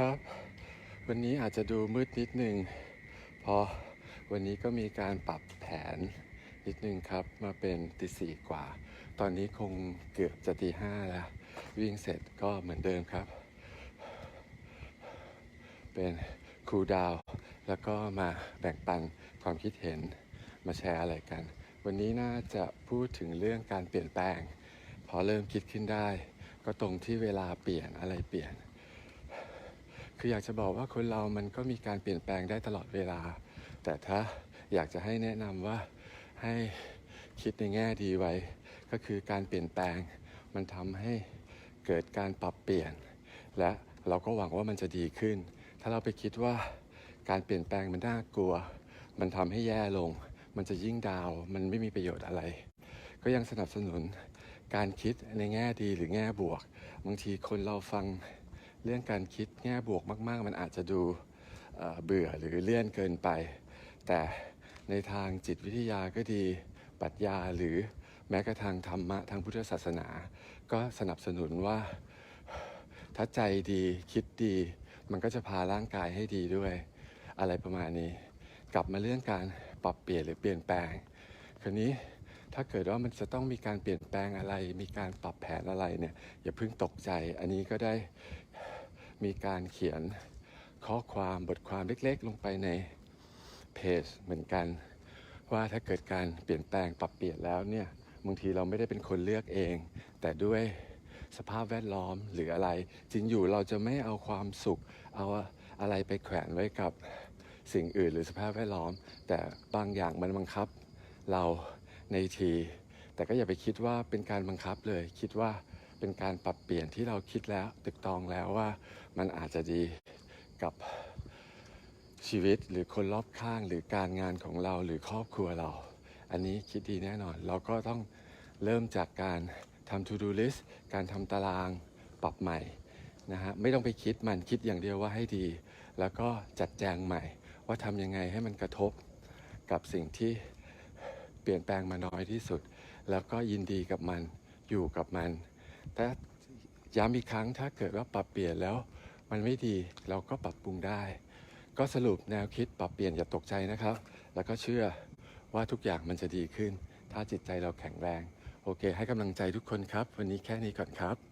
ครับ วันนี้อาจจะดูมืดนิดนึงเพราะวันนี้ก็มีการปรับแผนนิดนึงครับมาเป็นตีสี่กว่า ตอนนี้คงเกือบจะตีห้าแล้ว วิ่งเสร็จก็เหมือนเดิมครับ เป็นคูลดาว แล้วก็มาแบ่งปันความคิดเห็นมาแชร์อะไรกัน วันนี้น่าจะพูดถึงเรื่องการเปลี่ยนแปลง พอเริ่มคิดขึ้นได้ ก็ตรงที่เวลาเปลี่ยนอะไรเปลี่ยน คืออยากจะบอกว่าคนเรามันก็มีการเปลี่ยนแปลงได้ตลอดเวลา แต่ถ้าอยากจะให้แนะนำว่าให้คิดในแง่ดีไว้ ก็คือการเปลี่ยนแปลง มันทำให้เกิดการปรับเปลี่ยน และเราก็หวังว่ามันจะดีขึ้น ถ้าเราไปคิดว่าการเปลี่ยนแปลงมันน่ากลัว มันทำให้แย่ลง มันจะยิ่งดาว มันไม่มีประโยชน์อะไร ก็ยังสนับสนุนการคิดในแง่ดีหรือแง่บวก บางทีคนเราฟัง เรื่องการคิดแง่บวกมาก ๆ มันอาจจะดูเบื่อหรือเลี่ยนเกินไป แต่ในทางจิตวิทยาก็ดีปรัชญาหรือแม้กระทั่งธรรมะทางพุทธศาสนา ก็สนับสนุนว่าถ้าใจดีคิดดี มันก็จะพาร่างกายให้ดีด้วย อะไรประมาณนี้ กลับมาเรื่องการปรับเปลี่ยนหรือเปลี่ยนแปลงคราวนี้ถ้าเกิดว่ามันจะต้องมีการเปลี่ยนแปลงอะไร มีการปรับแผนอะไรเนี่ยอย่าเพิ่งตกใจ อันนี้ก็ได้ มีการเขียนข้อความบทความเล็กๆ ลงไปในเพจเหมือนกัน ว่าถ้าเกิดการเปลี่ยนแปลงปรับเปลี่ยนแล้วเนี่ยบางทีเราไม่ได้เป็นคนเลือกเอง แต่ด้วยสภาพแวดล้อมหรืออะไร จริงอยู่เราจะไม่เอาความสุข เอาอะไรไปแขวนไว้กับสิ่งอื่นหรือสภาพแวดล้อม แต่บางอย่างมันบังคับ เราในที แต่ก็อย่าไปคิดว่าเป็นการบังคับเลย คิดว่า เป็นการปรับเปลี่ยนที่เราคิดแล้วตึกตองแล้วว่ามันอาจจะดีกับชีวิตหรือคนรอบข้างหรือการงานของเราหรือครอบครัวเรา อันนี้คิดดีแน่นอน เราก็ต้องเริ่มจากการทำ to do list การทำตารางปรับใหม่นะฮะไม่ต้องไปคิดมันคิดอย่างเดียวว่าให้ดี แล้วก็จัดแจงใหม่ ว่าทำยังไงให้มันกระทบกับสิ่งที่เปลี่ยนแปลงมาน้อยที่สุด แล้วก็ยินดีกับมันอยู่กับมัน แต่ย้ำอีกครั้งถ้าเกิดว่าปรับเปลี่ยนแล้วมันไม่ดีเราก็ปรับปรุงได้ ก็สรุปแนวคิดปรับเปลี่ยนอย่าตกใจนะครับ แล้วก็เชื่อว่าทุกอย่างมันจะดีขึ้น ถ้าจิตใจเราแข็งแรง โอเค ให้กำลังใจทุกคนครับ วันนี้แค่นี้ก่อนครับ